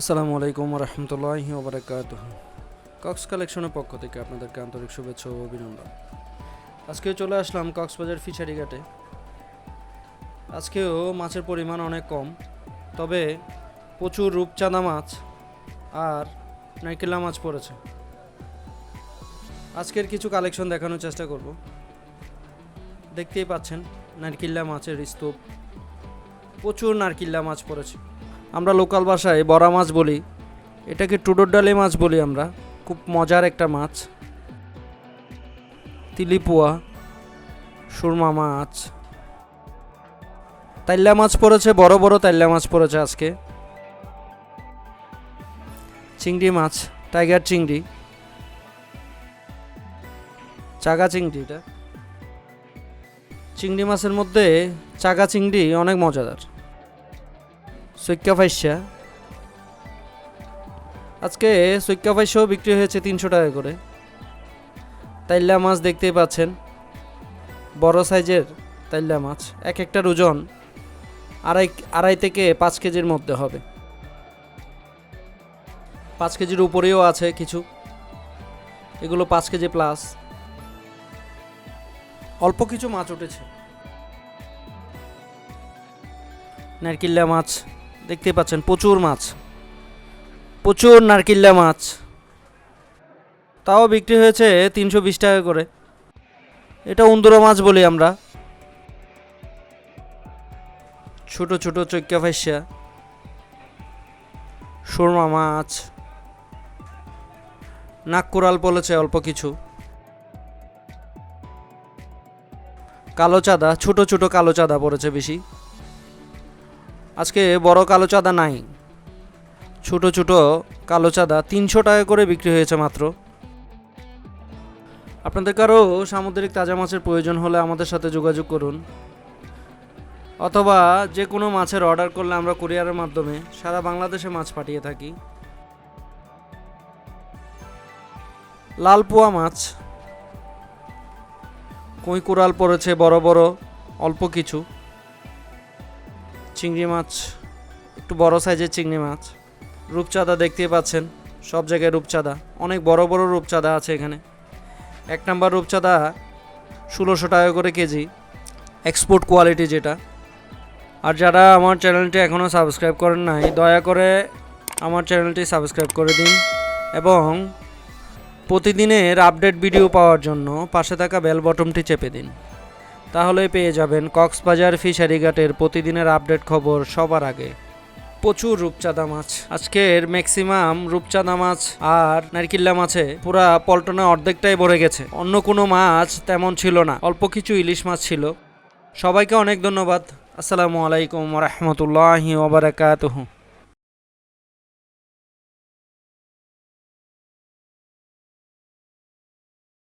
আসসালামু আলাইকুম রহমতুল্লাহি ওবরাকাত কক্স কালেকশনের পক্ষ থেকে আপনাদেরকে আন্তরিক শুভেচ্ছা ও অভিনন্দন। আজকেও চলে আসলাম কক্সবাজার ফিশারি ঘাটে আজকেও মাছের পরিমাণ অনেক কম, তবে প্রচুর রূপচাঁদা মাছ আর নাইকেলা মাছ পড়েছে। আজকের কিছু কালেকশন দেখানোর চেষ্টা করব। দেখতেই পাচ্ছেন নারকিল্লা মাছের স্তূপ। প্রচুর নারকিল্লা মাছ পড়েছে। আমরা লোকাল ভাষায় বড়া মাছ বলি। এটাকে টুডোর ডালে মাছ বলি আমরা। খুব মজার একটা মাছ। তিলিপুয়া, সুরমা মাছ। তাইল্লা মাছ পড়েছে, বড় বড় তাইল্লা মাছ পড়েছে আজকে। চিংড়ি মাছ, টাইগার চিংড়ি। চাগা চিংড়ি এটা। চিংড়ি মাছের মধ্যে চাগা চিংড়ি অনেক মজাদার। সৈক্কা ফাইসা আজকে সৈক্কা ফাইসাও বিক্রি হয়েছে তিনশো টাকা করে। তাইল্লা মাছ দেখতেই পাচ্ছেন। বড় সাইজের তাইল্লা মাছ। এক একটার ওজন আড়াই আড়াই থেকে পাঁচ কেজির মধ্যে হবে। পাঁচ কেজির উপরেও আছে কিছু। এগুলো পাঁচ কেজি প্লাস। অল্প কিছু মাছ উঠেছে। নারকিল্লা মাছ। দেখতে পাচ্ছেন প্রচুর মাছ। প্রচুর নারকিল্লা মাছ। তাও বিক্রি হয়েছে তিনশো বিশ টাকা করে। এটা উন্দুরা মাছ বলি আমরা। ছোট ছোট চৈক্কা ফাইসা সুরমা মাছ। নাককুরাল বলেছে অল্প কিছু। কালো চাঁদা, ছোট ছোট কালো চাঁদা পড়েছে বেশি। আজকে বড় কালো চাঁদা নাই। ছোট ছোট কালো চাঁদা তিনশো টাকা করে বিক্রি হয়েছে মাত্র। আপনাদের কারও সামুদ্রিক তাজা মাছের প্রয়োজন হলে আমাদের সাথে যোগাযোগ করুন। অথবা যে কোনো মাছের অর্ডার করলে আমরা কুরিয়ারের মাধ্যমে সারা বাংলাদেশে মাছ পাঠিয়ে থাকি। লাল পোয়া মাছ। কই কুড়াল পড়েছে বড় বড়, অল্প কিছু। চিংড়ি মাছ, একটু বড় সাইজের চিংড়ি মাছ। রূপচাঁদা দেখতেই পাচ্ছেন, সব জায়গায় রূপচাঁদা। অনেক বড় বড় রূপচাঁদা আছে এখানে। এক নাম্বার রূপচাঁদা ষোলোশো টাকা করে কেজি এক্সপোর্ট কোয়ালিটি যেটা। আর যারা আমার চ্যানেলটি এখনও সাবস্ক্রাইব করেন নাই, দয়া করে আমার চ্যানেলটি সাবস্ক্রাইব করে দিন এবং প্রতিদিনের আপডেট ভিডিও পাওয়ার জন্য পাশে থাকা বেল বটনটি চেপে দিন। তাহলে পেয়ে যাবেন কক্সবাজার ফিশারি ঘাটের প্রতিদিনের আপডেট খবর সবার আগে। প্রচুর রূপচাঁদা মাছ। আজকের ম্যাক্সিমাম রূপচাঁদা মাছ আর নারকিল্লা মাছে পুরা পল্টনে অর্ধেকটাই ভরে গেছে। অন্য কোনো মাছ তেমন ছিল না। অল্প কিছু ইলিশ মাছ ছিল। সবাইকে অনেক ধন্যবাদ। আসসালামু আলাইকুম রহমতুল্লাহি ওবরাকাতুহু